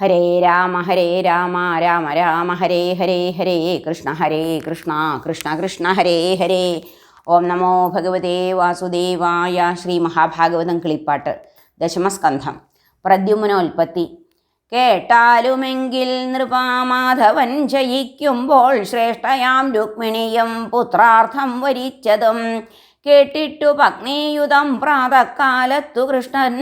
ഹരേ രാമ ഹരേ രാമ രാമ രാമ ഹരേ ഹരേ ഹരേ കൃഷ്ണ ഹരേ കൃഷ്ണ കൃഷ്ണ കൃഷ്ണ ഹരേ ഹരേ. ഓം നമോ ഭഗവതേ വാസുദേവായ ശ്രീ മഹാഭാഗവതം കിളിപ്പാട്ട് ദശമസ്കന്ധം പ്രദ്യുമ്നോൽപ്പത്തി കേട്ടാലുമെങ്കിൽ നൃപാമാധവൻ ജയിക്കുമ്പോൾ ശ്രേഷ്ഠയാം രുക്മിണിയും പുത്രാർത്ഥം വരിച്ചതും. കേട്ടിട്ടു പത്നിയുതം പ്രാതക്കാലത്തു കൃഷ്ണൻ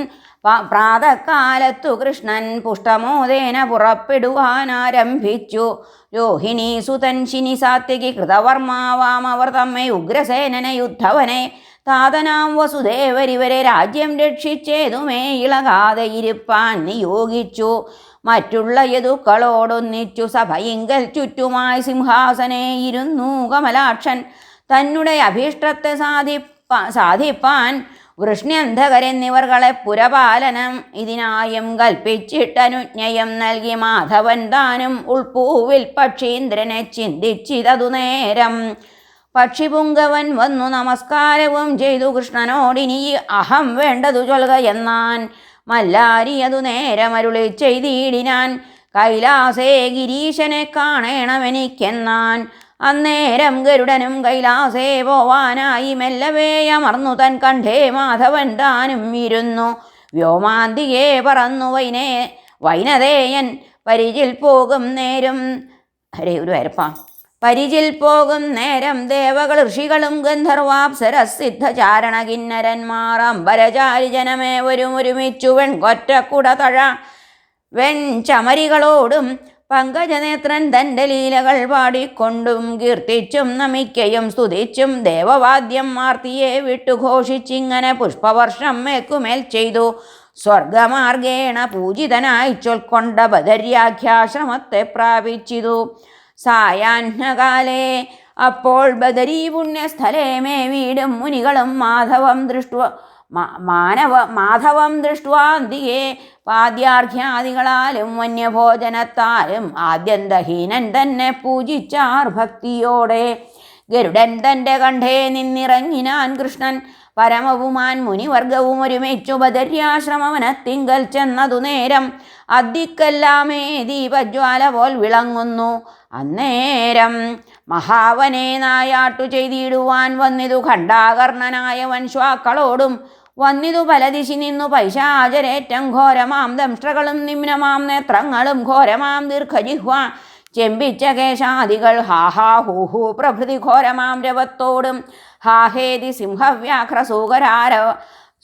പ- പ്രാതക്കാലത്തു കൃഷ്ണൻ പുഷ്ടമോദേന പുറപ്പെടുവാനാരംഭിച്ചു. രോഹിണി സുതൻ ശിനി സാത്യകി കൃതവർമാവാം തമ്മെ ഉഗ്രസേനന യുദ്ധവനെ താതനാം വസുദേവരിവരെ രാജ്യം രക്ഷിച്ചേതുമേ ഇളകാതെ ഇരുപ്പാൻ നിയോഗിച്ചു. മറ്റുള്ള യതുക്കളോടൊന്നിച്ചു സഭയിങ്കൽ ചുറ്റുമായി സിംഹാസനെ ഇരുന്നു കമലാക്ഷൻ. തന്നെ അഭീഷ്ടത്തെ സാധിപ്പ സാധിപ്പാൻ വൃഷ്ണ്യന്ധകരെന്നിവർകളെ പുരപാലനം ഇതിനായും കൽപ്പിച്ചിട്ടനുജ്ഞയം നൽകി മാധവൻ താനും ഉൾപൂവിൽ പക്ഷീന്ദ്രനെ ചിന്തിച്ചിതതു നേരം. പക്ഷിപുങ്കവൻ വന്നു നമസ്കാരവും ചെയ്തു കൃഷ്ണനോടിനി അഹം വേണ്ടതു ചൊൽക എന്നാൻ. മല്ലാരിയതു നേരമരുളി ചെയ്തിടിനാൻ. കൈലാസേ ഗിരീശനെ കാണേണമെനിക്കെന്നാൻ. അന്നേരം ഗരുഡനും കൈലാസേ പോവാനായി മെല്ലവേ അമർന്നു തൻ കണ്ഠേ മാധവൻ താനും ഇരുന്നു. വ്യോമാന്തിയെ പറന്നു വൈനേ വൈനതേയൻ പരിചിൽ പോകും നേരം ഹരേ ഒരു വരപ്പാ പരിചിൽ പോകും നേരം ദേവകൾ ഋഷികളും ഗന്ധർവാപ്സര സിദ്ധചാരണ കിന്നരന്മാർ അമ്പരചാരി ജനമേ വരും ഒരുമിച്ചു വെൺകൊറ്റക്കുട തഴ വെൺചമരികളോടും പങ്കജനേത്രൻ തന്റെ ലീലകൾ പാടിക്കൊണ്ടും കീർത്തിച്ചും നമിക്കയും സ്തുതിച്ചും ദേവവാദ്യം മാർത്തിയെ വിട്ടുഘോഷിച്ചിങ്ങനെ പുഷ്പവർഷം മേക്കുമേൽ ചെയ്തു. സ്വർഗമാർഗേണ പൂജിതനായി ചൊൽക്കൊണ്ട ബദര്യാഖ്യാശ്രമത്തെ പ്രാപിച്ചിതു. സായാഹ്നകാലേ അപ്പോൾ ബദരീ പുണ്യസ്ഥലേ മേ വീടും മുനികളും മാധവം ദൃഷ്ട മാനവ മാധവം ദൃഷ്ടേ പാദ്യാർഘ്യാദികളാലും വന്യഭോജനത്താലും ആദ്യന്തഹീനൻ തന്നെ പൂജിച്ചാർ ഭക്തിയോടെ. ഗരുഡൻ തന്റെ കണ്ഠേ നിന്നിറങ്ങിനാൻ കൃഷ്ണൻ പരമവുമാൻ മുനിവർഗവും ഒരുമിച്ചു ബദര്യാശ്രമവനത്തിങ്കൽ ചെന്നതു നേരം അദ്ദിക്കെല്ലാമേ ദീപജ്വാല പോൽ വിളങ്ങുന്നു. അന്നേരം മഹാവനെ നായാട്ടു ചെയ്തിടുവാൻ വന്നിതു ഖണ്ഡാകർണനായ വൻശ്വാക്കളോടും വന്നിതു പലദിശി നിന്നു പൈശാചരേറ്റം ഘോരമാം ദംഷ്ട്രകളും നിമ്നമാം നേത്രങ്ങളും ഘോരമാം ദീർഘജിഹ്വ. ചെമ്പിച്ച കേശാദികൾ ഹാഹാ ഹൂഹു പ്രഭൃതി ഘോരമാം രവത്തോടും. ഹാഹേതി സിംഹവ്യാഘ്ര സൂകരാരവ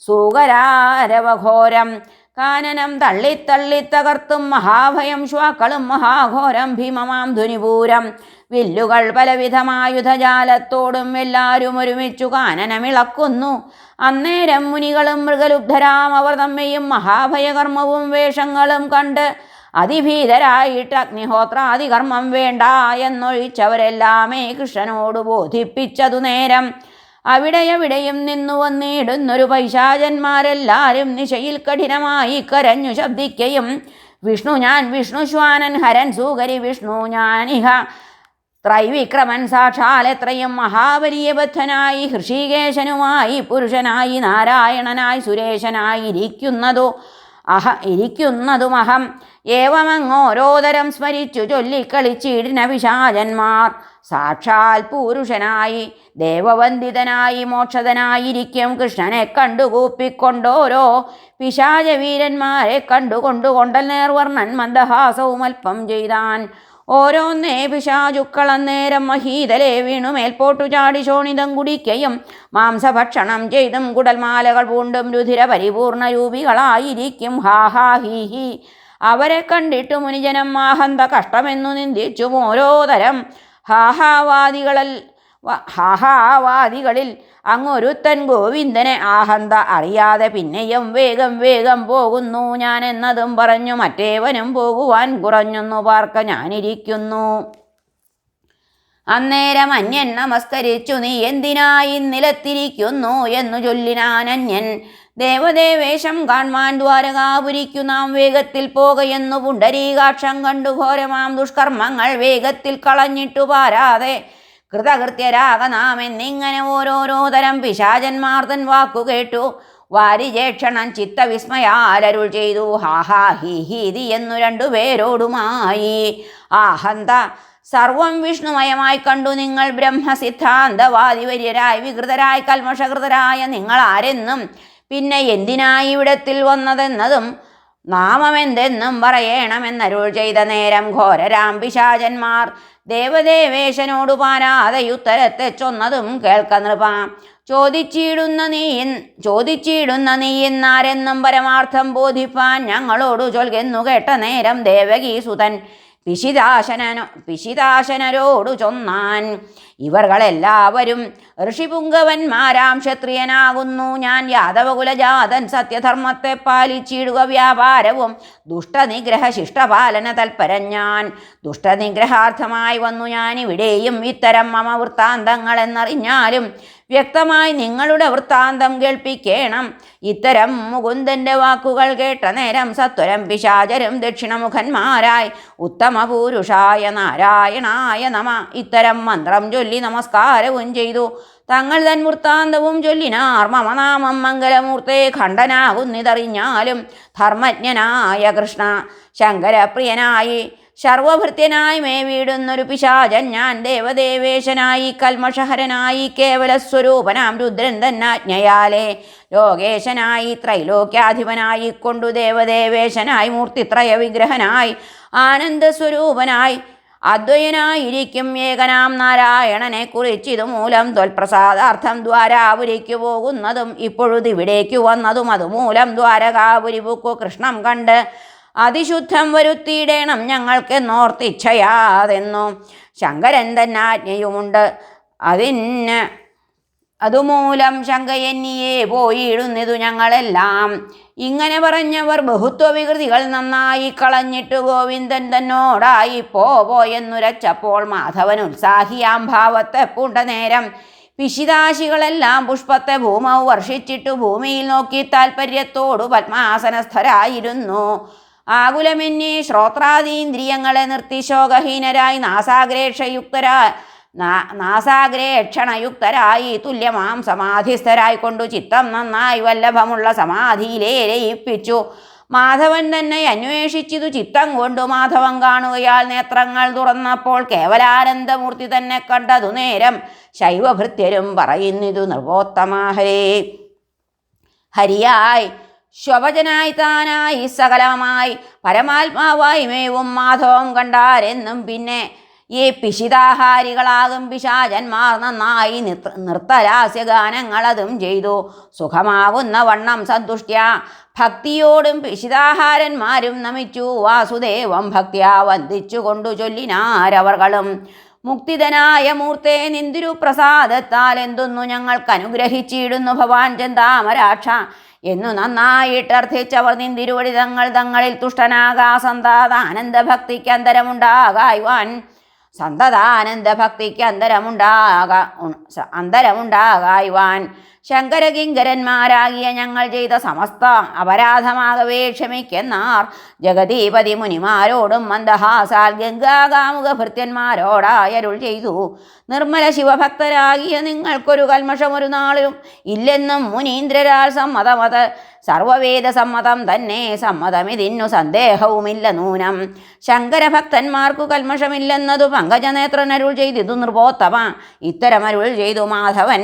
സൂകരാരവഘോരം. കാനനം തള്ളിത്തള്ളി തകർത്തും മഹാഭയം ശ്വാക്കളും മഹാഘോരം ഭീമമാം ധുനിപൂരം വില്ലുകൾ പലവിധമായുധജാലത്തോടും എല്ലാവരും ഒരുമിച്ചു കാനനമിളക്കുന്നു. അന്നേരം മുനികളും മൃഗലുബ്ധരാം അവർ തമ്മെയും മഹാഭയകർമ്മവും വേഷങ്ങളും കണ്ട് അതിഭീതരായിട്ട് അഗ്നിഹോത്രാദികർമ്മം വേണ്ട എന്നൊഴിച്ചവരെല്ലാമേ കൃഷ്ണനോട് ബോധിപ്പിച്ചതു നേരം അവിടെയവിടെയും നിന്നു വന്നിടുന്നൊരു പൈശാചന്മാരെല്ലാവരും നിശയിൽ കഠിനമായി കരഞ്ഞു ശബ്ദിക്കയും വിഷ്ണു ഞാൻ വിഷ്ണു ശ്വാനൻ ഹരൻ സൂകരി വിഷ്ണു ഞാനിഹ ത്രൈവിക്രമൻ സാക്ഷാൽ എത്രയും മഹാബലിയബദ്ധനായി ഹൃഷികേശനുമായി പുരുഷനായി നാരായണനായി സുരേശനായി ഇരിക്കുന്നതു അഹ ഇരിക്കുന്നതുമഹം. ഏവമങ്ങോരോതരം സ്മരിച്ചു ചൊല്ലിക്കളിച്ചിടിന വിശാചന്മാർ സാക്ഷാൽ പുരുഷനായി ദേവവന്ദിതനായി മോക്ഷതനായിരിക്കും കൃഷ്ണനെ കണ്ടുകൂപ്പിക്കൊണ്ടോരോ. പിശാചവീരന്മാരെ കണ്ടുകൊണ്ടുകൊണ്ടൽ നേർവർണൻ മന്ദഹാസവും അല്പം ചെയ്താൻ ഓരോന്നേ പിശാചുക്കളന്നേരം മഹീതലെ വീണു മേൽപോട്ടു ചാടി ശോണിതം കുടിക്കയും മാംസഭക്ഷണം ചെയ്തും കുടൽമാലകൾ പൂണ്ടും രുധിര പരിപൂർണ രൂപികളായിരിക്കും. ഹാ ഹാ ഹി ഹി. അവരെ കണ്ടിട്ട് മുനിജനം ആഹന്ത കഷ്ടമെന്നു നിന്ദിച്ചും ഓരോ തരം ഹാഹാവാദികളിൽ ഹാഹാവാദികളിൽ അങ്ങൊരുത്തൻ ഗോവിന്ദനെ ആഹന്ത അറിയാതെ പിന്നെയും വേഗം വേഗം പോകുന്നു. ഞാൻ എന്നതും പറഞ്ഞു മറ്റേവനും പോകുവാൻ കുറഞ്ഞൊന്നു പാർക്ക ഞാനിരിക്കുന്നു. അന്നേരം അന്യൻ നമസ്കരിച്ചു നീ എന്തിനായി നിലത്തിരിക്കുന്നു എന്നു ചൊല്ലിനാൻ അന്യൻ ദേവദേവേശം കാൺമാൻ ദ്വാരകാപുരിക്കു നാം വേഗത്തിൽ പോകയെന്നു പുണ്ടരീകാക്ഷം കണ്ടു ഘോരമാം ദുഷ്കർമ്മങ്ങൾ വേഗത്തിൽ കളഞ്ഞിട്ടു പാരാതെ കൃതകൃത്യരാക നാം എന്നിങ്ങനെ ഓരോരോ തരം പിശാചന്മാർ തൻ വാക്കു കേട്ടു. വാരിജേക്ഷണൻ ചിത്തവിസ്മയാലരുൾ ചെയ്തു. ഹാഹാ ഹി ഹീതി എന്നു രണ്ടുപേരോടുമായി ആഹന്ത സർവം വിഷ്ണുമയമായി കണ്ടു നിങ്ങൾ ബ്രഹ്മസിദ്ധാന്തവാദിവര്യരായി വികൃതരായി കൽമഷകൃതരായ നിങ്ങൾ ആരെന്നും പിന്നെ എന്തിനായി ഇവിടത്തിൽ വന്നതെന്നതും നാമമെന്തെന്നും പറയണമെന്നരുൾ ചെയ്ത നേരം ഘോരരാം പിശാചന്മാർ ദേവദേവേശനോട് പാരാതെയുത്തരത്തെ ചൊന്നതും കേൾക്ക നൃപ. ചോദിച്ചിടുന്ന നീ ചോദിച്ചിടുന്ന നീ എന്നാരെന്നും പരമാർത്ഥം ബോധിപ്പാൻ ഞങ്ങളോട് ചൊൽകെന്നു കേട്ട നേരം ദേവകീസുതൻ. പിശിദാശനോ പിശിദാശനരോടു ചൊന്നാൻ. ഇവർകളെല്ലാവരും ഋഷിപുങ്കവന്മാരാം ക്ഷത്രിയനാകുന്നു. ഞാൻ യാദവകുലജാതൻ സത്യധർമ്മത്തെ പാലിച്ചിടുക വ്യാപാരവും ദുഷ്ടനിഗ്രഹ ശിഷ്ടപാലന തൽപരൻ ഞാൻ. ദുഷ്ടനിഗ്രഹാർത്ഥമായി വന്നു ഞാൻ ഇവിടെയും ഇത്തരം മമ വൃത്താന്തങ്ങൾ എന്നറിഞ്ഞാലും വ്യക്തമായി നിങ്ങളുടെ വൃത്താന്തം കേൾപ്പിക്കേണം. ഇത്തരം മുകുന്ദന്റെ വാക്കുകൾ കേട്ട നേരം സത്വരം പിശാചരും ദക്ഷിണമുഖന്മാരായി. ഉത്തമപൂരുഷായ നാരായണായ നമ. ഇത്തരം മന്ത്രം ചൊല്ലി നമസ്കാരവും ചെയ്തു. തങ്ങൾ തൻ വൃത്താന്തവും ചൊല്ലിനാർ മമനാമം മംഗലമൂർത്തെ ഖണ്ഡനാകുന്നിതറിഞ്ഞാലും ധർമ്മജ്ഞനായ കൃഷ്ണ ശങ്കരപ്രിയനായി സർവഭൃത്യനായി മേ വീടുന്നൊരു പിശാചൻ ഞാൻ ദേവദേവേശനായി കൽമഷഹരനായി കേവലസ്വരൂപനാം രുദ്രൻ തന്നാജ്ഞയാലേ ലോകേശനായി ത്രൈലോക്യാധിപനായി കൊണ്ടു ദേവദേവേശനായി മൂർത്തിത്രയ വിഗ്രഹനായി ആനന്ദസ്വരൂപനായി അദ്വയനായിരിക്കും ഏകനാം നാരായണനെ കുറിച്ച് ഇതുമൂലം ത്വൽപ്രസാദാർത്ഥം ദ്വാരാപുരിക്കു പോകുന്നതും ഇപ്പോഴുതിവിടേക്കു വന്നതും അതുമൂലം ദ്വാരകാപുരിപുക്കു കൃഷ്ണം കണ്ട് അതിശുദ്ധം വരുത്തിയിടേണം ഞങ്ങൾക്ക് നോർത്തിച്ഛയാതെന്നു ശങ്കരൻ തന്നെ ആജ്ഞയുമുണ്ട്. അതിന് അതുമൂലം ശങ്കയന്നിയെ പോയിടുന്നിതു ഞങ്ങളെല്ലാം. ഇങ്ങനെ പറഞ്ഞവർ ബഹുത്വ വികൃതികൾ നന്നായി കളഞ്ഞിട്ട് ഗോവിന്ദൻ തന്നോടായി പോയെന്നുരച്ചപ്പോൾ മാധവൻ ഉത്സാഹിയാം ഭാവത്തെ പൂണ്ട നേരം. പിശിതാശികളെല്ലാം പുഷ്പത്തെ ഭൂമവ് വർഷിച്ചിട്ടു ഭൂമിയിൽ നോക്കി താൽപ്പര്യത്തോടു പത്മാസനസ്ഥരായിരുന്നു. ആകുലമെന്നി ശ്രോത്രാദീന്ദ്രിയങ്ങളെ നിർത്തി ശോകഹീനരായി നാസാഗ്രേക്ഷയുക്തരായി നാസാഗ്രേക്ഷണയുക്തരായി തുല്യമാം സമാധിസ്ഥരായിക്കൊണ്ടു ചിത്തം നന്നായി വല്ലഭമുള്ള സമാധിയിലേ ലയിപ്പിച്ചു. മാധവൻ തന്നെ അന്വേഷിച്ചിതു ചിത്തം കൊണ്ടു മാധവൻ കാണുകയാൽ നേത്രങ്ങൾ തുറന്നപ്പോൾ കേവലാനന്ദമൂർത്തി തന്നെ കണ്ടതു നേരം ശൈവഭൃത്യരും പറയുന്നിതു നൃപോത്തമാഹരേ. ഹരിയായി ശോഭജനായി താനായി സകലമായി പരമാത്മാവായി മേവും മാധവം കണ്ടാരെന്നും പിന്നെ ഈ പിശിതാഹാരികളാകും പിശാചന്മാർ നന്നായി നൃത്തരാസ്യ ഗാനങ്ങളതും ചെയ്തു. സുഖമാകുന്ന വണ്ണം സന്തുഷ്ട്യ. ഭക്തിയോടും പിശിതാഹാരന്മാരും നമിച്ചു. വാസുദേവം ഭക്തിയ വന്ദിച്ചു കൊണ്ടു ചൊല്ലിനാരവർകളും. മുക്തിതനായ മൂർത്തെ നിന്തിരു പ്രസാദത്താൽ എന്തൊന്നു ഞങ്ങൾക്ക് അനുഗ്രഹിച്ചിടുന്നു ഭവാൻ ചന്താമരാക്ഷ. എന്നു നന്നായിട്ടർത്ഥിച്ചവർ നിന്തിരുവടി തങ്ങൾ തങ്ങളിൽ തുഷ്ടനാകാ. സന്താത ആനന്ദഭക്തിക്ക് അന്തരമുണ്ടാകായ്വാൻ സന്തതാനന്ദ ഭക്തിക്ക് അന്തരമുണ്ടാകായുവാൻ അന്തരമുണ്ടാകായ്വാൻ ശങ്കരകിങ്കരന്മാരാകിയ ഞങ്ങൾ ചെയ്ത സമസ്ത അപരാധമാകവേ ക്ഷമിക്കെന്നാർ. ജഗതീപതി മുനിമാരോടും മന്ദഹാസാൽ ഗംഗാകാമുക ഭൃത്യന്മാരോടായരുൾ ചെയ്തു. നിർമ്മല ശിവഭക്തരാകിയ നിങ്ങൾക്കൊരു കൽമഷം ഒരു നാളിലും ഇല്ലെന്നും മുനീന്ദ്രരാൽ സമ്മതമത് സർവവേദ സമ്മതം തന്നെ സമ്മതമിതിന്നു സന്ദേഹവുമില്ല നൂനം. ശങ്കരഭക്തന്മാർക്കു കൽമഷമില്ലെന്നതു പങ്കജനേത്രനരുൾ ചെയ്തിതു നൃപോത്തമ. ഇത്തരമരുൾ ചെയ്തു മാധവൻ.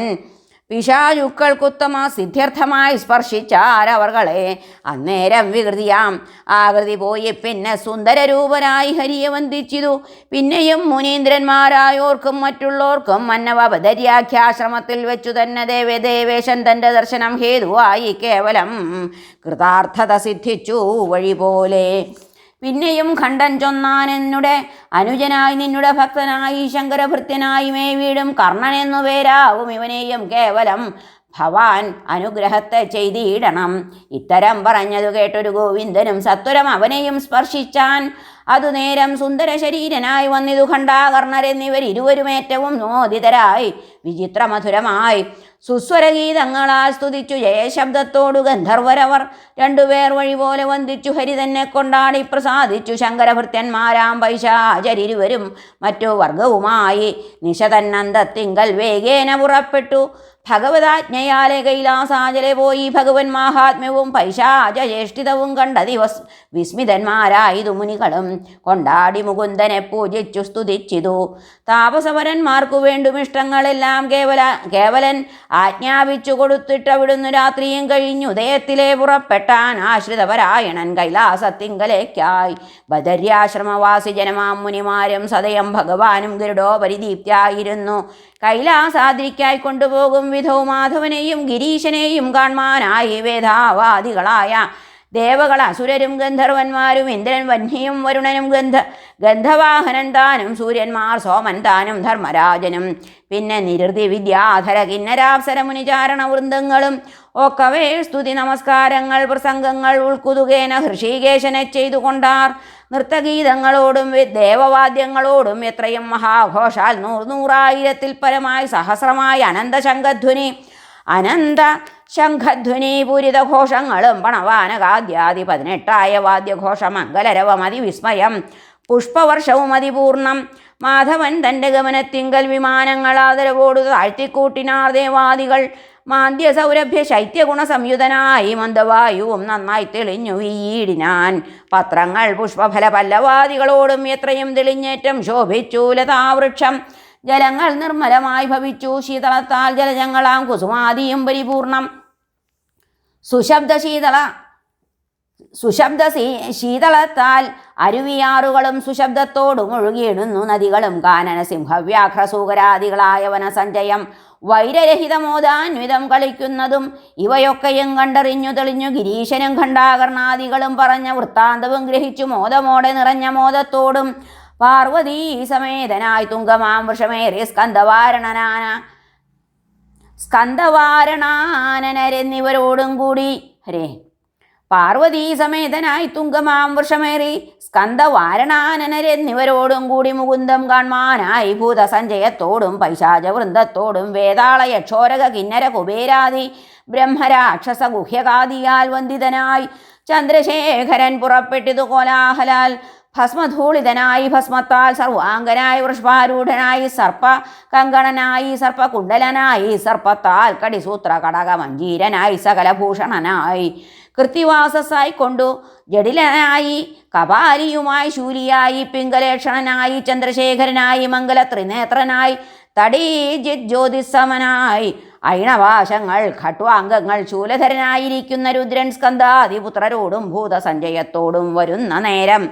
പിശാചുക്കൾക്കുത്തമ സിദ്ധ്യർത്ഥമായി സ്പർശിച്ചാരവർകളെ അന്നേരം വികൃതിയാം. ആകൃതി പോയി പിന്നെ സുന്ദരരൂപനായി ഹരിയെ വന്ദിച്ചിതു പിന്നെയും മുനീന്ദ്രന്മാരായോർക്കും മറ്റുള്ളവർക്കും മന്നവപദര്യാഖ്യാശ്രമത്തിൽ വെച്ചു തന്നെ ദേവദേവേശൻ തന്റെ ദർശനം ഹേതുവായി കേവലം കൃതാർത്ഥത സിദ്ധിച്ചു വഴി പോലെ പിന്നെയും ഖണ്ഡൻ ചൊന്നാൻ എന്നുടെ അനുജനായി നിന്നുടെ ഭക്തനായി ശങ്കരഭൃത്യനായി മേ വീടും കർണൻ എന്നു പേരാവും ഇവനെയും കേവലം ഭവാൻ അനുഗ്രഹത്തെ ചെയ്തിടണം. ഇത്തരം പറഞ്ഞതു കേട്ടൊരു ഗോവിന്ദനും സത്വരം അവനെയും സ്പർശിച്ചാൻ അതു നേരം സുന്ദര ശരീരനായി വന്നിതു ഖണ്ഡാകർണരെന്നിവർ ഇരുവരും ഏറ്റവും നോദിതരായി വിചിത്രമധുരമായി. സുസ്വരഗീതങ്ങളാൽ സ്തുതിച്ചു. ജയശബ്ദത്തോടു ഗന്ധർവരവർ രണ്ടുപേർ വഴി പോലെ വന്ദിച്ചു. ഹരി തന്നെ കൊണ്ടാടി പ്രസാദിച്ചു. ശങ്കരഭൃത്യന്മാരാം പൈശാചരിരുവരും മറ്റു വർഗവുമായി നിശതന്നന്തത്തിങ്കൽ വേഗേന പുറപ്പെട്ടു. ഭഗവതാജ്ഞയാലെ കൈലാസാചലെ പോയി ഭഗവൻ മാഹാത്മ്യവും പൈശാചേഷ്ടിതവും കണ്ട ദിവസ് വിസ്മിതന്മാരായതു മുനികളും കൊണ്ടാടി മുകുന്ദനെ പൂജിച്ചു സ്തുതിച്ചിതു. താപസവരന്മാർക്കു വേണ്ടും ഇഷ്ടങ്ങളെല്ലാം കേവല കേവലൻ ആജ്ഞാപിച്ചു കൊടുത്തിട്ടവിടുന്നു രാത്രിയും കഴിഞ്ഞു. ഉദയത്തിലെ പുറപ്പെട്ടാൻ ആശ്രിതപരായണൻ കൈലാസത്തിങ്കലേക്കായി. ബദര്യാശ്രമവാസി ജനമാം മുനിമാരും സദയം ഭഗവാനും ഗരുഡോപരിദീപ്തിയായിരുന്നു. കൈലാസാദ്രിക്കായി കൊണ്ടുപോകും വിധവും മാധവനെയും ഗിരീശനെയും കാൺമാനായി വേദാവാദികളായ ദേവകൾ അസുരരും ഗന്ധർവന്മാരും ഇന്ദ്രൻ വന്യയും വരുണനും ഗന്ധ ഗന്ധവാഹനൻ താനും സൂര്യന്മാർ സോമൻ താനും ധർമ്മരാജനും. പിന്നെ നിരുതി വിദ്യാധര കിന്നരാപ്സര മുനിചാരണ വൃന്ദങ്ങളും ഒക്കവേ സ്തുതി നമസ്കാരങ്ങൾ പ്രസംഗങ്ങൾ ഉൾക്കുതുകേന ഹൃഷീകേശനെ ചെയ്തു കൊണ്ടാർ നൃത്തഗീതങ്ങളോടും ദേവവാദ്യങ്ങളോടും എത്രയും മഹാഘോഷാൽ നൂറ് നൂറായിരത്തിൽ സഹസ്രമായ സഹസ്രമായി അനന്തശംഖധ്വനി അനന്ത ശംഖധ്വനി പൂരിതഘോഷങ്ങളും പണവാനകാദ്യാദി പതിനെട്ടായ വാദ്യഘോഷ മംഗലരവം വിസ്മയം പുഷ്പവർഷവും അതിപൂർണം. മാധവൻ തന്റെ ഗമനത്തിങ്കൽ വിമാനങ്ങൾ ആദരവോട് താഴ്ത്തിക്കൂട്ടിനാർ ദേവാദികൾ. മാന്ദ്യ സൗരഭ്യ ശൈത്യഗുണ മന്ദവായുവും നന്നായി തെളിഞ്ഞു വീടിനാൻ. പത്രങ്ങൾ പുഷ്പഫല പല്ലവാദികളോടും എത്രയും തെളിഞ്ഞേറ്റം ശോഭിച്ചു ലതാവൃക്ഷം. ജലങ്ങൾ നിർമ്മലമായി ഭവിച്ചു. ശീതളത്താൽ ജലജങ്ങളാം കുസുമാദിയും പരിപൂർണം. സുശബ്ദ ശീതള സുശബ്ദ ശീതളത്താൽ അരുവിയാറുകളും സുശബ്ദത്തോടും ഒഴുകിയിടുന്നു നദികളും. കാനന സിംഹവ്യാഘ്രസൂകരാദികളായ വനസഞ്ചയം വൈരരഹിതമോദാന്വിതം കളിക്കുന്നതും ഇവയൊക്കെയും കണ്ടറിഞ്ഞു തെളിഞ്ഞു ഗിരീശനും ഖണ്ഡാകർണാദികളും പറഞ്ഞ വൃത്താന്തവും ഗ്രഹിച്ചു മോദമോടെ നിറഞ്ഞ മോദത്തോടും പാർവതീ സമേതനായി തുങ്കമാം വൃഷമേറിയ സ്കന്ധവാരണനാന സ്കന്ധവാരണാനനരെന്നിവരോടും കൂടി. ഹരേ. പാർവതീ സമേതനായി തുങ്കമാം വൃഷമേറി സ്കന്ദവാരണാനനെന്നിവരോടും കൂടി മുകുന്ദം കാൺമാനായി ഭൂതസഞ്ജയത്തോടും പൈശാചവൃന്ദത്തോടും വേതാള യക്ഷോരക കിന്നര കുബേരാദി ബ്രഹ്മരാക്ഷസ ഗുഹ്യകാദിയാൽ വന്ദിതനായി ചന്ദ്രശേഖരൻ പുറപ്പെട്ടിതു കോലാഹലാൽ ഭസ്മധൂളിതനായി ഭസ്മത്താൽ സർവാംഗനായി വൃഷ്പാരൂഢനായി സർപ്പ കങ്കണനായി സർപ്പകുണ്ടലനായി സർപ്പത്താൽ കടിസൂത്ര കടക മഞ്ജീരനായി സകലഭൂഷണനായി കൃത്തിവാസസായി കൊണ്ടു ജഡിലനായി കപാലിയുമായി ശൂലിയായി പിങ്കലേക്ഷണനായി ചന്ദ്രശേഖരനായി മംഗല ത്രിനേത്രനായി തടീജിത് ജ്യോതിസമനായി അയിണവാശങ്ങൾ ഖട്വാംഗങ്ങൾ ശൂലധരനായിരിക്കുന്ന രുദ്രൻ സ്കന്ധാതിപുത്രരോടും ഭൂതസഞ്ചയത്തോടും വരുന്ന നേരം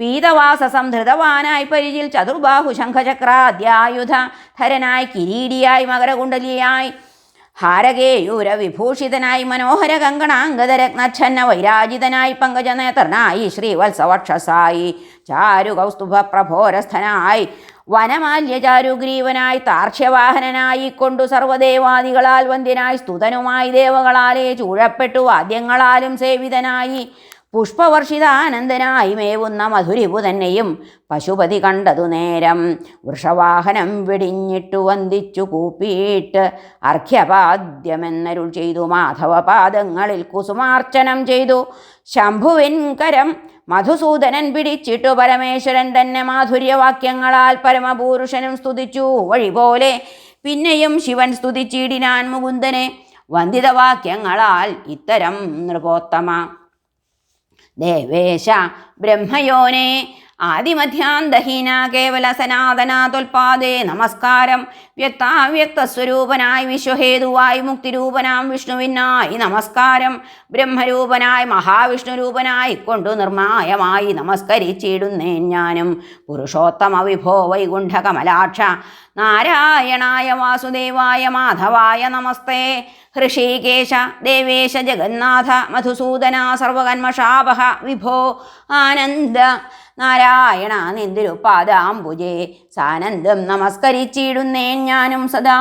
പീതവാസസം ധൃതവാനായി പരിചിൽ ചതുർബാഹു ശംഖചക്രാദ്യായുധ ധരനായി കിരീടിയായി മകരകുണ്ടലിയായി ഹാരകേയൂര വിഭൂഷിതനായി മനോഹര കങ്കണാംഗതരത്നച്ഛന്ന വൈരാജിതനായി പങ്കജനേത്രനായി ശ്രീവത്സവക്ഷസായി ചാരു കൗസ്തുഭ പ്രഭോരസ്ഥനായി വനമാല്യചാരുഗ്രീവനായി താർക്ഷ്യവാഹനനായി കൊണ്ടു സർവദേവാദികളാൽ വന്ദ്യനായി സ്തുതനുമായി ദേവകളാലേ ചൂഴപ്പെട്ടു വാദ്യങ്ങളാലും സേവിതനായി പുഷ്പവർഷിതാനന്ദനായി മേവുന്ന മധുരിപു തന്നെയും പശുപതി കണ്ടതു നേരം വൃഷവാഹനം വെടിഞ്ഞിട്ടു വന്ദിച്ചു കൂപ്പിയിട്ട് അർഘ്യപാദ്യമെന്നരുൾ ചെയ്തു മാധവപാദങ്ങളിൽ കുസുമാർച്ചനം ചെയ്തു. ശംഭുവിൻ കരം മധുസൂദനൻ പിടിച്ചിട്ടു പരമേശ്വരൻ തന്നെ മാധുര്യവാക്യങ്ങളാൽ പരമപൂരുഷനും സ്തുതിച്ചു. വഴിപോലെ പിന്നെയും ശിവൻ സ്തുതിച്ചിടിനാൻ മുകുന്ദനെ വന്ദിതവാക്യങ്ങളാൽ ഇത്തരം നൃപോത്തമ ദേവേശ ബ്രഹ്മയോനെ ആദിമധ്യാന്തഹീന കേവല സനാതനാതുൽപാദേ നമസ്കാരം. വ്യക്താവ്യക്തസ്വരൂപനായി വിശ്വഹേതുവായി മുക്തിരൂപനാം വിഷ്ണുവിനായി നമസ്കാരം. ബ്രഹ്മരൂപനായി മഹാവിഷ്ണുരൂപനായി കൊണ്ടു നിർമായമായി നമസ്കരിച്ചിടുന്നേ ഞാനും. പുരുഷോത്തമ വിഭോ വൈകുണ്ഠ നാരായണായ വാസുദേവായ മാധവായ നമസ്തേ. ഹൃഷീകേശ ദേവേശ ജഗന്നാഥ മധുസൂദന സർവകന്മഷാപഹ വിഭോ ആനന്ദ നാരായണ നിന്തിരുപാദാംബുജേ സാനന്ദം നമസ്കരിച്ചിടുന്നേൻ ഞാനും സദാ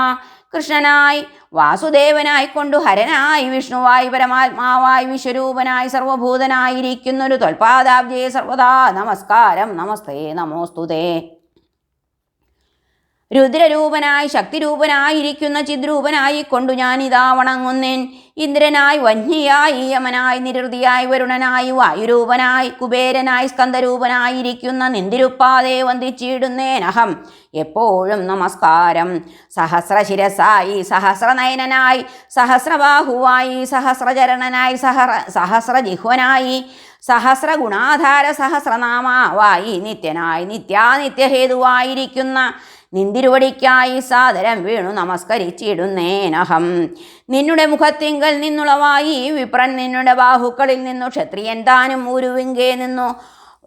കൃഷ്ണനായി വാസുദേവനായി കൊണ്ടു ഹരനായി വിഷ്ണുവായി പരമാത്മാവായി വിശ്വരൂപനായി സർവഭൂതനായിരിക്കുന്നൊരു തൊൽപാദാബ്ജേ സർവദാ നമസ്കാരം നമസ്തേ നമോസ്തുതേ. രുദ്രരൂപനായി ശക്തിരൂപനായിരിക്കുന്ന ചിദ്രൂപനായിക്കൊണ്ടു ഞാൻ ഞാനിതാ വണങ്ങുന്നേൻ. ഇന്ദ്രനായി വന്യയായി യമനായി നിരൃതിയായി വരുണനായി വായുരൂപനായി കുബേരനായി സ്കന്ധരൂപനായിരിക്കുന്ന നിന്തിരുപ്പാതെ വന്ദിച്ചിടുന്നേനഹം എപ്പോഴും നമസ്കാരം. സഹസ്രശിരസായി സഹസ്രനയനായി സഹസ്രബാഹുവായി സഹസ്രചരണനായി സഹസ്ര സഹസ്രജിഹ്വനായി സഹസ്രഗുണാധാര സഹസ്രനാമാവായി നിത്യനായി നിത്യാനിത്യഹേതുവായിരിക്കുന്ന നിന്തിരുവടിക്കായി സാദരം വീണു നമസ്കരിച്ചിടുന്നേനഹം നിന്നുടെ മുഖത്തിങ്കൽ നിന്നുളവായി വിപ്രൻ നിന്നുടെ ബാഹുക്കളിൽ നിന്നു ക്ഷത്രിയൻ താനും ഉരുവിങ്കേ നിന്നു.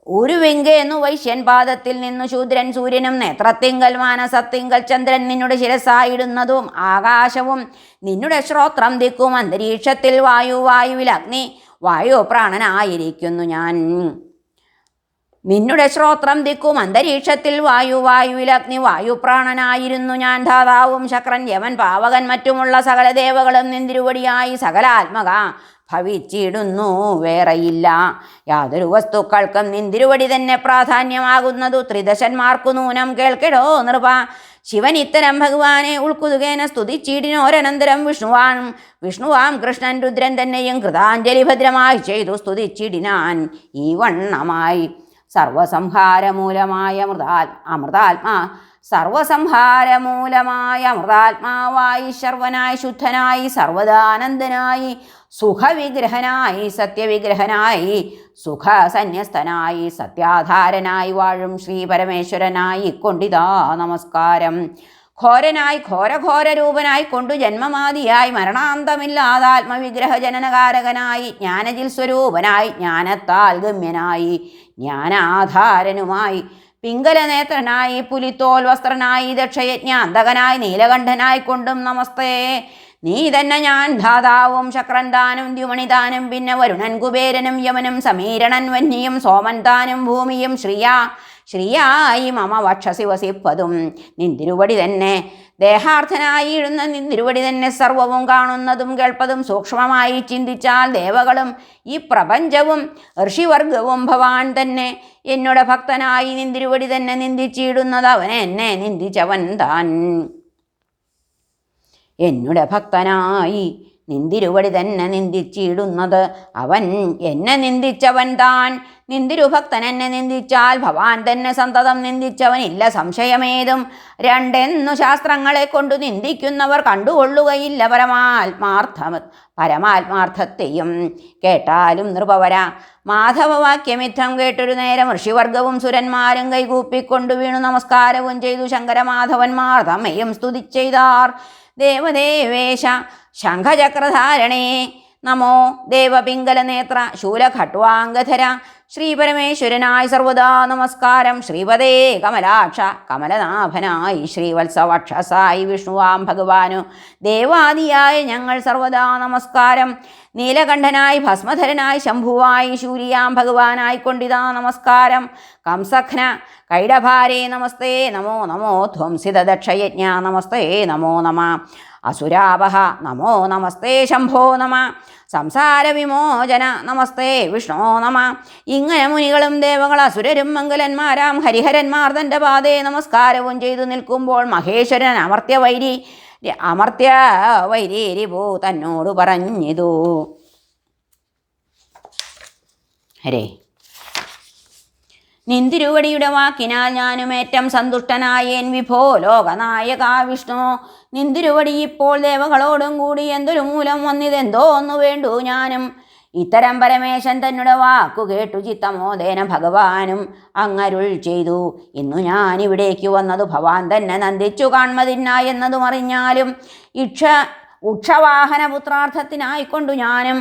ഉരുവിങ്കേന്നു വൈശ്യൻ പാദത്തിൽ നിന്നു ശൂദ്രൻ സൂര്യനും നേത്രത്തിങ്കൽ മാനസത്തിങ്കൽ ചന്ദ്രൻ നിന്നുടെ ശിരസായിടുന്നതും ആകാശവും നിന്നുടെ ശ്രോത്രം ദിക്കും അന്തരീക്ഷത്തിൽ വായു വായുവിൽ അഗ്നി വായു പ്രാണനായിരിക്കുന്നു ഞാൻ. നിന്നുടെ ശ്രോത്രം ദിക്കും അന്തരീക്ഷത്തിൽ വായു വായുവിൽ അഗ്നി വായുപ്രാണനായിരുന്നു ഞാൻ. ധാതാവും ശക്രൻ യവൻ പാവകൻ മറ്റുമുള്ള സകല ദേവകളും നിന്തിരുവടിയായി സകലാത്മക ഭവിച്ചിടുന്നു. വേറെയില്ല. യാതൊരു വസ്തുക്കൾക്കും നിന്തിരുവടി തന്നെ പ്രാധാന്യമാകുന്നതു. ത്രിദശന്മാർക്കു നൂനം കേൾക്കടോ നൃപ. ശിവൻ ഇത്തരം ഭഗവാനെ ഉൾക്കുതുകേന സ്തുതിച്ചിടിനോരനന്തരം വിഷ്ണുവാൻ വിഷ്ണുവാം കൃഷ്ണൻ രുദ്രൻ തന്നെയും കൃതാഞ്ജലി ഭദ്രമായി ചെയ്തു സ്തുതിച്ചിടിനാൻ ഈ വണ്ണമായി. സർവസംഹാരമൂലമായ അമൃതാൽ അമൃതാത്മാ സർവസംഹാരമൂലമായ അമൃതാത്മാവായി ശർവനായി ശുദ്ധനായി സർവദാനന്ദനായി സുഖവിഗ്രഹനായി സത്യവിഗ്രഹനായി സുഖസന്യസ്തനായി സത്യാധാരനായി വാഴും ശ്രീ പരമേശ്വരനായി കൊണ്ടിതാ നമസ്കാരം. ഘോരനായി ഘോരഘോരൂപനായി കൊണ്ടു ജന്മമാതിയായി മരണാന്തമില്ലാതെ ആത്മവിഗ്രഹ ജനനകാരകനായി ജ്ഞാനജിൽ സ്വരൂപനായി ജ്ഞാനത്താൽ ഗമ്യനായി ജ്ഞാനാധാരനുമായി പിങ്കലനേത്രനായി പുലിത്തോൽ വസ്ത്രനായി ദക്ഷയജ്ഞാന്തകനായി നീലകണ്ഠനായി കൊണ്ടും നമസ്തേ. നീ തന്നെ ഞാൻ ധാതാവും ശക്രൻ താനും ദ്യുമണിതാനും പിന്നെ വരുണൻ കുബേരനും യമനും സമീരണൻ വന്യയും സോമൻ താനും ഭൂമിയും ശ്രീയാ ശ്രീയായി മമ വക്ഷസി വസിപ്പതും നിന്തിരുവടി തന്നെ. ദേഹാർത്ഥനായി ഇരുന്ന നിന്തിരുവടി തന്നെ സർവവും കാണുന്നതും കേൾപ്പതും സൂക്ഷ്മമായി ചിന്തിച്ചാൽ ദേവകളും ഈ പ്രപഞ്ചവും ഋഷിവർഗവും ഭവാൻ തന്നെ. എന്നോട് ഭക്തനായി നിന്തിരുവടി തന്നെ നിന്ദിച്ചിടുന്നത് അവൻ എന്നെ നിന്ദിച്ചവൻ താൻ. എന്നുടെ ഭക്തനായി നിന്തിരുവടി തന്നെ നിന്ദിച്ചിടുന്നത്. അവൻ എന്നെ നിന്ദിച്ചവൻ താൻ. നിന്തിരുഭക്തൻ എന്നെ നിന്ദിച്ചാൽ ഭവാൻ തന്നെ സന്തതം നിന്ദിച്ചവനില്ല സംശയമേതും. രണ്ടെന്നു ശാസ്ത്രങ്ങളെ കൊണ്ടു നിന്ദിക്കുന്നവർ കണ്ടുകൊള്ളുകയില്ല പരമാത്മാർത്ഥ പരമാത്മാർത്ഥത്തെയും കേട്ടാലും നൃപവര. മാധവവാക്യമിത്രം കേട്ടൊരു നേരം ഋഷിവർഗവും സുരന്മാരും കൈകൂപ്പിക്കൊണ്ടു വീണു നമസ്കാരവും ചെയ്തു ശങ്കരമാധവന്മാർ. തമ്മയും സ്തുതിച്ചെയ്താർ. ദേവദേവേശ ശംഖചക്രധാരണേ. നമോ ദേവപിംഗലനേത്ര ശൂലഖട്വാംഗധര ശ്രീപരമേശ്വരനായി സർവദാ നമസ്കാരം. ശ്രീപദേ കമലാക്ഷ കമലനാഭനായി ശ്രീവത്സവക്ഷസായി വിഷ്ണുവാം ഭഗവാനു. ദേവാദിയായ ഞങ്ങൾ സർവദാ നമസ്കാരം. നീലകണ്ഠനായി ഭസ്മധരനായി ശംഭുവായി ശൂര്യാം ഭഗവാനായി കൊണ്ടിതാ നമസ്കാരം. കംസഖ്ന കൈഡഭാരേ നമസ്തേ നമോ നമോ ധ്വംസിത ദക്ഷയജ്ഞ നമസ്തേ നമോ നമ. അസുരാപഹ നമോ നമസ്തേ ശംഭോ നമ. സംസാര വിമോചന നമസ്തേ വിഷ്ണോ നമ. ഇങ്ങനെ മുനികളും ദേവകൾ അസുരരും മംഗലന്മാരാം ഹരിഹരന്മാർ തന്റെ പാതേ നമസ്കാരവും ചെയ്തു നിൽക്കുമ്പോൾ മഹേശ്വരൻ അമർത്യ വൈരി അമർത്യ വൈരീരിപൂ തന്നോട് പറഞ്ഞിതു. ഹരേ. നിന്തിരുവടിയുടെ വാക്കിനാൽ ഞാനും ഏറ്റം സന്തുഷ്ടനായേൻ വിഭോ ലോകനായക വിഷ്ണു. നിന്തിരുവടി ഇപ്പോൾ ദേവകളോടും കൂടി എന്തൊരു മൂലം വന്നിതെന്തോ ഒന്നു വേണ്ടു ഞാനും. ഇത്തരം പരമേശൻ തന്നെ വാക്കു കേട്ടു ചിത്തമോദേന ഭഗവാനും അങ്ങരുൾ ചെയ്തു. ഇന്നു ഞാൻ ഇവിടേക്ക് വന്നത് ഭവാൻ തന്നെ നന്ദിച്ചു കാൺമതിനായി എന്നതും അറിഞ്ഞാലും ഇക്ഷ ഉക്ഷവാഹന പുത്രാർത്ഥത്തിനായിക്കൊണ്ടു ഞാനും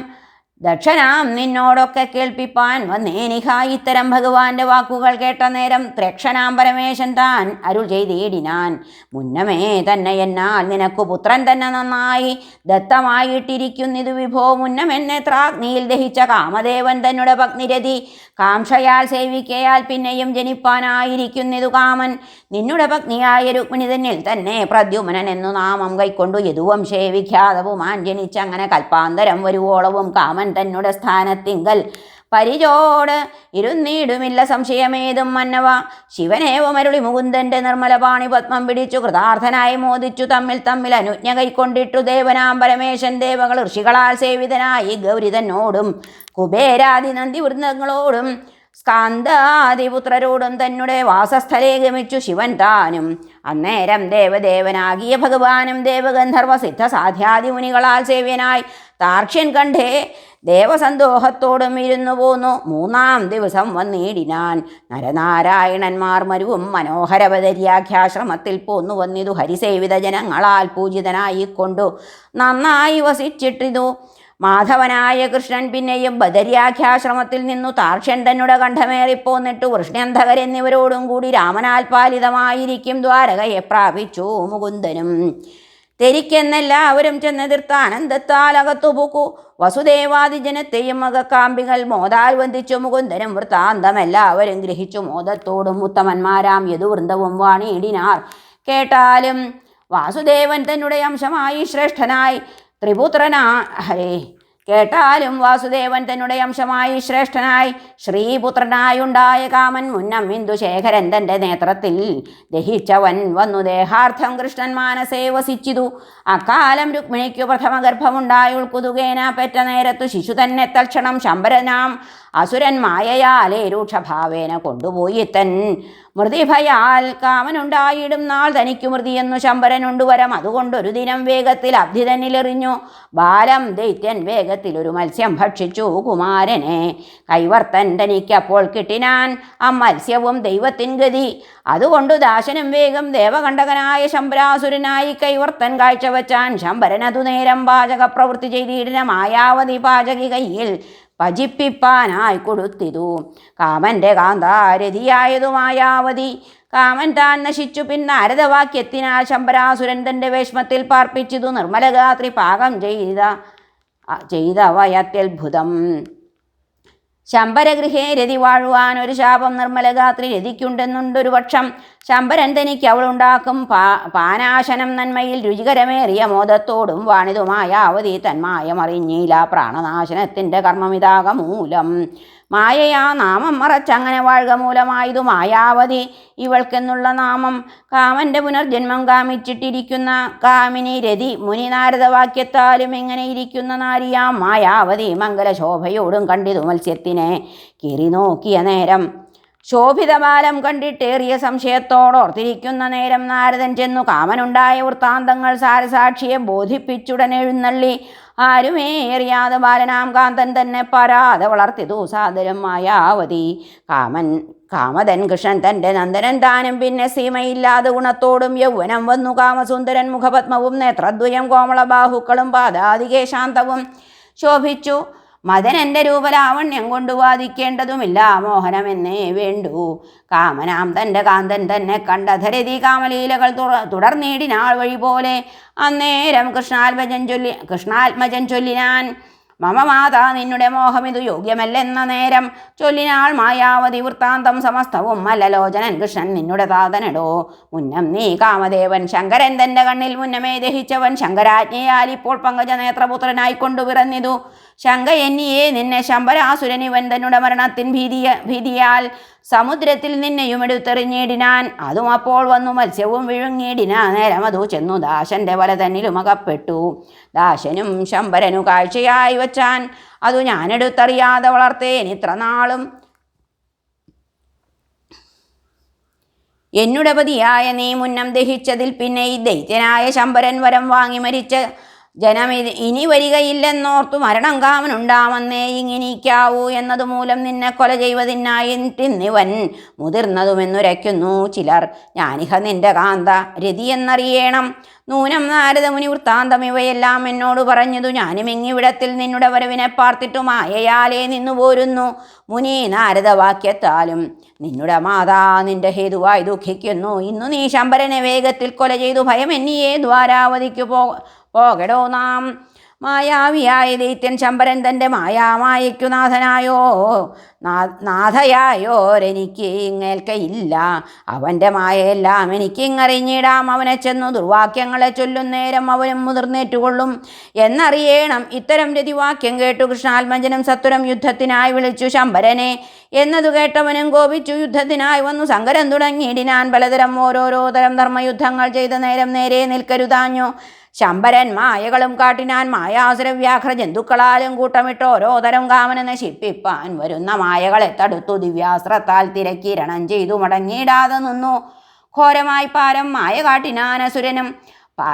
ദക്ഷനാം നിന്നോടൊക്കെ കേൾപ്പിപ്പാൻ വന്നേനിഹ ഇത്തരം ഭഗവാന്റെ വാക്കുകൾ കേട്ട നേരം ത്രക്ഷനാം പരമേശൻ താൻ അരുൾ ചെയ്തേടിനാൻ. മുന്നമേ തന്നെ എന്നാൽ നിനക്കു പുത്രൻ തന്നെ നന്നായി ദത്തമായിട്ടിരിക്കുന്നിതു വിഭോ. മുന്നമെന്നെ ത്രാഗ്നിയിൽ ദഹിച്ച കാമദേവൻ തന്നെ പത്നിരതി കാംക്ഷയാൽ സേവിക്കയാൽ പിന്നെയും ജനിപ്പാനായിരിക്കുന്നിതു കാമൻ. നിന്നുടെ പത്നിയായ രുക്മിണി തന്നിൽ തന്നെ പ്രദ്യുമനൻ എന്നു നാമം കൈക്കൊണ്ടു യദുവംശേ വിഖ്യാതവുമാൻ ജനിച്ചങ്ങനെ കൽപ്പാന്തരം വരുവോളവും കാമൻ തന്നുടെ സ്ഥാനത്തിങ്കൽ. പരിചോട് ഇരുന്നീടുമില്ല സംശയമേതും മന്നവ. ശിവനേവമരുളി മുകുന്ദന്റെ നിർമ്മല പാണി പത്മം പിടിച്ചു കൃതാർത്ഥനായി മോദിച്ചു തമ്മിൽ തമ്മിൽ അനുജ്ഞ കൈക്കൊണ്ടിട്ടു ദേവനാം പരമേശൻ ദേവകൾ ഋഷികളാൽ സേവിതനായി ഗൗരിതന്നോടും കുബേരാദി നന്ദി വൃന്ദങ്ങളോടും സ്കാന്താദിപുത്രരോടും തന്നെ വാസസ്ഥലേ ഗമിച്ചു ശിവൻ താനും. അന്നേരം ദേവദേവനാകിയ ഭഗവാനും ദേവഗന്ധർവ സിദ്ധസാധ്യാദി മുനികളാൽ സേവ്യനായി. താർക്ഷ്യൻ കണ്ടേ ദേവസന്തോഹത്തോടും ഇരുന്നു പോന്നു. മൂന്നാം ദിവസം വന്നിടിനാൻ. നരനാരായണന്മാർ മരുവും മനോഹരപദര്യാഖ്യാശ്രമത്തിൽ പോന്നു വന്നിതു. ഹരിസേവിത ജനങ്ങളാൽ പൂജിതനായി കൊണ്ടു നന്നായി വസിച്ചിട്ടിതു. മാധവനായ കൃഷ്ണൻ പിന്നെയും ബദര്യാഖ്യാശ്രമത്തിൽ നിന്നു താർഷണ്ടനുടെ കണ്ഠമേറിപ്പോന്നിട്ട് എന്നിവരോടും കൂടി രാമനാൽപാലിതമായിരിക്കും ദ്വാരകയെ പ്രാപിച്ചു മുകുന്ദനും. തെരിക്കെന്നെല്ലാവരും ചെന്നെതിർത്ത ആനന്ദത്താൽ അകത്തു പൂക്കു. വസുദേവാദി ജനത്തെയും മകക്കാമ്പികൾ മോതാൽ വന്ദിച്ചു മുകുന്ദനും വൃത്താന്തം എല്ലാവരും ഗ്രഹിച്ചു മോദത്തോടും ഉത്തമന്മാരാം യദുവൃന്ദവും വാണിയിടിനാർ കേട്ടാലും വാസുദേവൻ തന്നെ അംശമായി ശ്രേഷ്ഠനായി. ത്രിപുത്രനാ ഹരേ. കേട്ടാലും വാസുദേവൻ തന്നെ അംശമായി ശ്രേഷ്ഠനായി ശ്രീപുത്രനായുണ്ടായ കാമൻ മുന്നം ഇന്ദുശേഖരൻ തന്റെ നേത്രത്തിൽ ദഹിച്ചവൻ വന്നു ദേഹാർത്ഥം കൃഷ്ണൻ മാനസേ വസിച്ചിതു. അക്കാലം രുക്മിണിക്കു പ്രഥമ ഗർഭമുണ്ടായുൾക്കുതുകേന പെറ്റ നേരത്തു ശിശു തന്നെ തൽക്ഷണം ശമ്പരനാം അസുരൻ മായയാലേ രൂക്ഷഭാവേന കൊണ്ടുപോയി തൻ മൃതിഭയാൽ കാമനുണ്ടായിടും നാൾ തനിക്കു മൃതിയെന്നു ശമ്പരനുണ്ടു വരം. അതുകൊണ്ടൊരു ദിനം വേഗത്തിൽ അബ്ധിതനിലെറിഞ്ഞു ബാലം ദൈത്യൻ വേഗത്തിൽ ഒരു മത്സ്യം ഭക്ഷിച്ചു. കുമാരനെ കൈവർത്തൻ തനിക്കപ്പോൾ കിട്ടിനാൻ ആ മത്സ്യവും ദൈവത്തിൻ ഗതി. അതുകൊണ്ടു ദാശനും വേഗം ദേവകണ്ഠകനായ ശമ്പരാസുരനായി കൈവർത്തൻ കാഴ്ചവെച്ചാൻ ശമ്പരനതു നേരം പാചക പ്രവൃത്തി ചെയ്തിടിന. മായാവതി പാചകി കയ്യിൽ ഭജിപ്പിപ്പാനായി കൊടുത്തിതു. കാമന്റെ കാന്താരതിയായതുമായാവതി കാമൻ താൻ നശിച്ചു. പിന്നെ അരതവാക്യത്തിനാൽ ശമ്പരാസുരൻ തന്റെ വേഷ്മത്തിൽ പാർപ്പിച്ചിതു. നിർമ്മലഗാത്രി പാകം ചെയ്ത ചെയ്തവയത്യത്ഭുതം ശമ്പരഗൃഹേ രതി വാഴുവാൻ ഒരു ശാപം നിർമ്മലഗാത്രി രതിക്കുണ്ടെന്നുണ്ടൊരു പക്ഷം. ശമ്പരൻ തനിക്ക് അവളുണ്ടാക്കും പാ പാനാശനം നന്മയിൽ രുചികരമേറിയ മോദത്തോടും വാണിതുമായ അവധി തന്മായമറിഞ്ഞില്ല പ്രാണനാശനത്തിന്റെ കർമ്മമിതാക മൂലം മായയാ നാമം മറച്ചങ്ങനെ വാഴുക മൂലമായതു മായാവതി. ഇവൾക്കെന്നുള്ള നാമം കാമന്റെ പുനർജന്മം കാമിച്ചിട്ടിരിക്കുന്ന കാമിനി രതി മുനി നാരദവാക്യത്താലും ഇങ്ങനെ ഇരിക്കുന്ന നാരിയാം മായാവതി. മംഗലശോഭയോടും കണ്ടിതു മത്സ്യത്തിനെ. കിറി നോക്കിയ നേരം ശോഭിതബാലം കണ്ടിട്ടേറിയ സംശയത്തോടോർത്തിരിക്കുന്ന നേരം നാരദൻ ചെന്നു കാമനുണ്ടായ വൃത്താന്തങ്ങൾ സാരസാക്ഷിയെ ബോധിപ്പിച്ചുടൻ എഴുന്നള്ളി. ആരുമേ അറിയാതെ ബാലനാം കാന്തൻ തന്നെ പരാതെ വളർത്തിതു. സാദരം മായാവതി. കാമൻ കാമതൻ കൃഷ്ണൻ തന്റെ നന്ദനൻ താനും പിന്നെ സീമയില്ലാതെ ഗുണത്തോടും യൗവനം വന്നു. കാമസുന്ദരൻ മുഖപത്മവും നേത്രദ്വയം കോമളബാഹുക്കളും പാദാതികേ ശാന്തവും ശോഭിച്ചു എന്റെ രൂപലാവണ്യം കൊണ്ടു വാദിക്കേണ്ടതുമില്ല. മോഹനമെന്നേ വേണ്ടു. കാമനാം തന്റെ കാന്തൻ തന്നെ കണ്ടധരതി കാമലീലകൾ തുടർ തുടർന്നീടിനാൾ വഴി പോലെ അന്നേരം കൃഷ്ണാത്മജൻ ചൊല്ലി കൃഷ്ണാത്മജൻ ചൊല്ലിനാൻ മമ മാതാ നിന്നുടെ മോഹമിതു യോഗ്യമല്ലെന്ന നേരം ചൊല്ലിനാൾ മായാവതി വൃത്താന്തം സമസ്തവും മല്ലലോചനൻ കൃഷ്ണൻ നിന്നുടെ താതനടോ. മുന്നം നീ കാമദേവൻ ശങ്കരൻ തന്റെ കണ്ണിൽ മുന്നമേ ദഹിച്ചവൻ ശങ്കരാജ്ഞയാൽ ഇപ്പോൾ പങ്കജ നേത്രപുത്രനായി കൊണ്ടു പിറന്നിതു. ശങ്ക എന്നിയെ നിന്നെ ശമ്പരാസുരനിവൻ തന്നുടെ മരണത്തിൻ ഭീതിയ ഭീതിയാൽ സമുദ്രത്തിൽ നിന്നെയും എടുത്തെറിഞ്ഞിടിനാൻ അതും അപ്പോൾ വന്നു മത്സ്യവും വിഴുങ്ങിയിടിനാ. നേരം അതു ചെന്നു ദാശന്റെ വല തന്നിലും അകപ്പെട്ടു. ദാശനും ശമ്പരനു കാഴ്ചയായി വച്ചാൻ. അതു ഞാനെടുത്തറിയാതെ വളർത്തേൻ. ഇത്ര നാളും എന്നുടെ പതിയായ നീ മുന്നം ദഹിച്ചതിൽ പിന്നെ ഈ ദൈത്യനായ ശമ്പരൻ വരം വാങ്ങി മരിച്ച ജനം ഇനി വരികയില്ലെന്നോർത്തു മരണം കാമനുണ്ടാമെന്നേ ഇങ്ങിനിക്കാവൂ എന്നതുമൂലം നിന്നെ കൊല ചെയ്വതിനായിട്ടിന്നിവൻ മുതിർന്നതുമെന്നുരയ്ക്കുന്നു ചിലർ. ഞാനിഹ നിന്റെ കാന്ത രതി എന്നറിയണം. നൂനം നാരദമുനി വൃത്താന്തം ഇവയെല്ലാം എന്നോട് പറഞ്ഞതു. ഞാനും ഇങ്ങിവിടത്തിൽ നിന്നുടെ വരവിനെ പാർത്തിട്ടു മായയാലേ നിന്നു പോരുന്നു മുനി നാരദവാക്യത്താലും നിന്നുടെ മാതാ നിന്റെ ഹേതുവായി ദുഃഖിക്കുന്നു. ഇന്നു നീ ശമ്പരനെ വേഗത്തിൽ കൊല ചെയ്തു. ഭയം എന്നിയേ ദ്വാരാവധിക്കു പോ പോകടോ നാം മായാവിയായ ദൈത്യൻ ശമ്പരൻ തന്റെ മായാമായയ്ക്കു നാഥനായോ? നാഥയായോരെനിക്ക് ഇങ്ങേൽക്കയില്ല. അവന്റെ മായയെല്ലാം എനിക്കിങ്ങറിഞ്ഞിടാം. അവനെ ചെന്നു ദുർവാക്യങ്ങളെ ചൊല്ലുന്നേരം അവനും മുതിർന്നേറ്റുകൊള്ളും എന്നറിയണം. ഇത്തരം രതിവാക്യം കേട്ടു കൃഷ്ണാത്മജനും സത്വരം യുദ്ധത്തിനായി വിളിച്ചു ശമ്പരനെ എന്നതു കേട്ടവനും കോപിച്ചു യുദ്ധത്തിനായി വന്നു സങ്കരം തുടങ്ങിയിടിനാൻ പലതരം ഓരോരോ തരം ധർമ്മയുദ്ധങ്ങൾ ചെയ്ത നേരം നേരെ നിൽക്കരുതാഞ്ഞു. ശമ്പരൻ മായകളും കാട്ടിനാൻ മായാസുര വ്യാഘ്ര ജന്തുക്കളാലും കൂട്ടമിട്ട് ഓരോതരം തരം കാമനെ നശിപ്പിപ്പാൻ വരുന്ന മായകളെ തടുത്തു ദിവ്യാസ്ത്രത്താൽ തിരക്കിരണം ചെയ്തു മടങ്ങിയിടാതെ നിന്നു. ഘോരമായി പാരം മായ കാട്ടിനാൻ അസുരനും പാ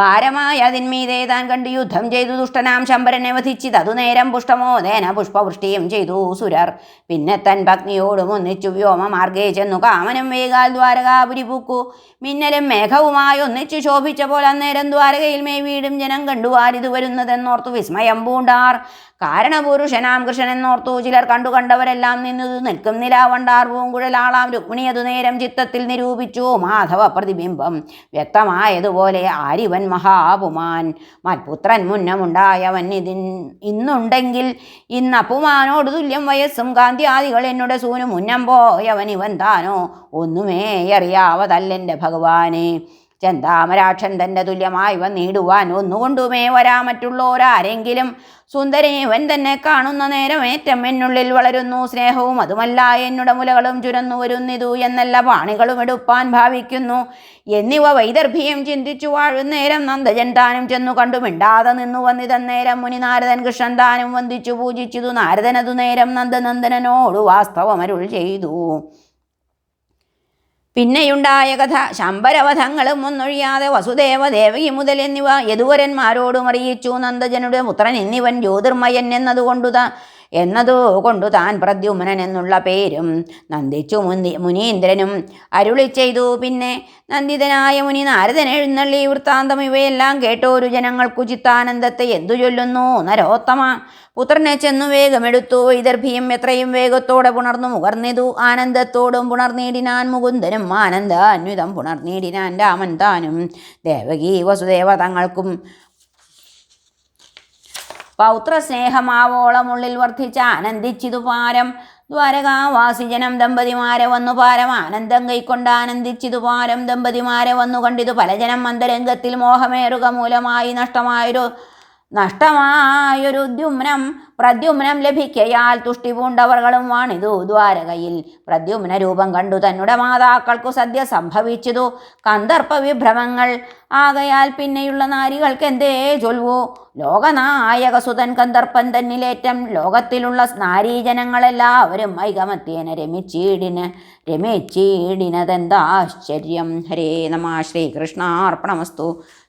പാരമായ അതിന്മീതേ താൻ കണ്ട് യുദ്ധം ചെയ്തു ദുഷ്ടനാം ശമ്പരനെ വധിച്ചിത്. അതു നേരം പുഷ്ടമോദേന പുഷ്പവൃഷ്ടിയും ചെയ്തു സുരർ. പിന്നെ തൻ പത്നിയോടും ഒന്നിച്ചു വ്യോമമാർഗേ ചെന്നു കാമനും വേഗാൽ ദ്വാരകാപുരി പൂക്കു. മിന്നലും മേഘവുമായി ഒന്നിച്ചു ശോഭിച്ച പോലെ അന്നേരം ദ്വാരകയിൽ മേ വീടും ജനം കണ്ടു ആരിതു വരുന്നതെന്നോർത്തു വിസ്മയം പൂണ്ടാർ. കാരണപുരുഷനാം കൃഷ്ണനെന്നോർത്തു ചിലർ കണ്ടു കണ്ടവരെല്ലാം നിന്നത് നിൽക്കും നിലാവണ്ടാർ പൂങ്കുഴലാളാം രുക്മിണി അതു നേരം ചിത്തത്തിൽ നിരൂപിച്ചു. മാധവ പ്രതിബിംബം വ്യക്തമായതുപോലെ ആരിവൻ മഹാപുമാൻ. മത്പുത്രൻ മുന്നമുണ്ടായവൻ ഇതിൻ ഇന്നുണ്ടെങ്കിൽ ഇന്ന് അപ്പുമാനോട് തുല്യം വയസ്സും കാന്തിയാദികൾ എന്നോട് സൂനു മുന്നം പോയവൻ ഇവൻ താനോ ഒന്നുമേ അറിയാവതല്ലെന്റെ ഭഗവാനെ. ചെന്താമരാക്ഷൻ തന്റെ തുല്യമായി വന്നിടുവാൻ ഒന്നുകൊണ്ടുമേ വരാ മറ്റുള്ളവരാരെങ്കിലും സുന്ദരേവൻ തന്നെ കാണുന്ന നേരം ഏറ്റം എന്നുള്ളിൽ വളരുന്നു. സ്നേഹവും അതുമല്ല എന്നുടെ മുലകളും ചുരന്നു വരുന്നിതു എന്നല്ല പാണികളും എടുപ്പാൻ ഭാവിക്കുന്നു. എന്നിവ വൈദർഭ്യം ചിന്തിച്ചു വാഴുന്നേരം നന്ദജൻ താനും ചെന്നു കണ്ടു. മിണ്ടാതെ നിന്നു വന്നിതന്നേരം മുനി നാരദൻ കൃഷ്ണൻ താനും വന്ദിച്ചു. പൂജിച്ചതു നാരദനതു നേരം നന്ദനന്ദനോട് വാസ്തവമരുൾ ചെയ്തു. പിന്നെയുണ്ടായ കഥ. ശമ്പരവധങ്ങളും ഒന്നൊഴിയാതെ വസുദേവ ദേവകി മുതൽ എന്നിവ യദുവരന്മാരോടും അറിയിച്ചു. നന്ദജനുടെ പുത്രൻ എന്നിവൻ ജ്യോതിർമയൻ എന്നതുകൊണ്ടു താൻ പ്രദ്യുമ്നൻ എന്നുള്ള പേരും നന്ദിച്ചു മുനി മുനീന്ദ്രനും അരുളി ചെയ്തു. പിന്നെ നന്ദിതനായ മുനി നാരദൻ എഴുന്നള്ളി വൃത്താന്തം ഇവയെല്ലാം കേട്ടോരു ജനങ്ങൾക്കു ചിത്താനന്ദത്തെ എന്തു ചൊല്ലുന്നു? നരോത്തമ പുത്രനെ ചെന്നു വേഗമെടുത്തു വൈദർഭിയും എത്രയും വേഗത്തോടെ പുണർന്നു. മുകർന്നിതു ആനന്ദത്തോടും പുണർനീടിനാൻ മുകുന്ദനും ആനന്ദ അന്വിതം പുണർനീടിനാൻ രാമൻ താനും. ദേവകി വസുദേവ തങ്ങൾക്കും പൗത്രസ്നേഹമാവോളമുള്ളിൽ വർദ്ധിച്ച ആനന്ദിച്ചിതു പാരം. ദ്വാരകാവാസിജനം ദമ്പതിമാരെ വന്നു പാരം. ആനന്ദം കൈക്കൊണ്ട് ആനന്ദിച്ചിതു പാരം. ദമ്പതിമാരെ വന്നു കണ്ടിതു പലജനം അന്തരംഗത്തിൽ മോഹമേറുക മൂലമായി നഷ്ടമായൊരു നഷ്ടമായൊരു ദ്യുമ്നം പ്രദ്യുമ്നം ലഭിക്കയാൽ തുഷ്ടി പൂണ്ടവർകളും വാണിതു ദ്വാരകയിൽ. പ്രദ്യുമ്ന രൂപം കണ്ടു തന്നുടെ മാതാക്കൾക്കു സദ്യ സംഭവിച്ചതു. കന്ദർപ്പ വിഭ്രമങ്ങൾ. ആകയാൽ പിന്നെയുള്ള നാരികൾക്ക് എന്തേ ചൊൽവു? ലോകനായക സുതൻ കന്ദർപ്പൻ തന്നിലേറ്റം. ലോകത്തിലുള്ള നാരീജനങ്ങളെല്ലാവരും ഐകമത്യേന രമിച്ചീടിന്. രമിച്ചീടിനതെന്താശ്ചര്യം? ഹരേ നമ. ശ്രീകൃഷ്ണാർപ്പണമസ്തു.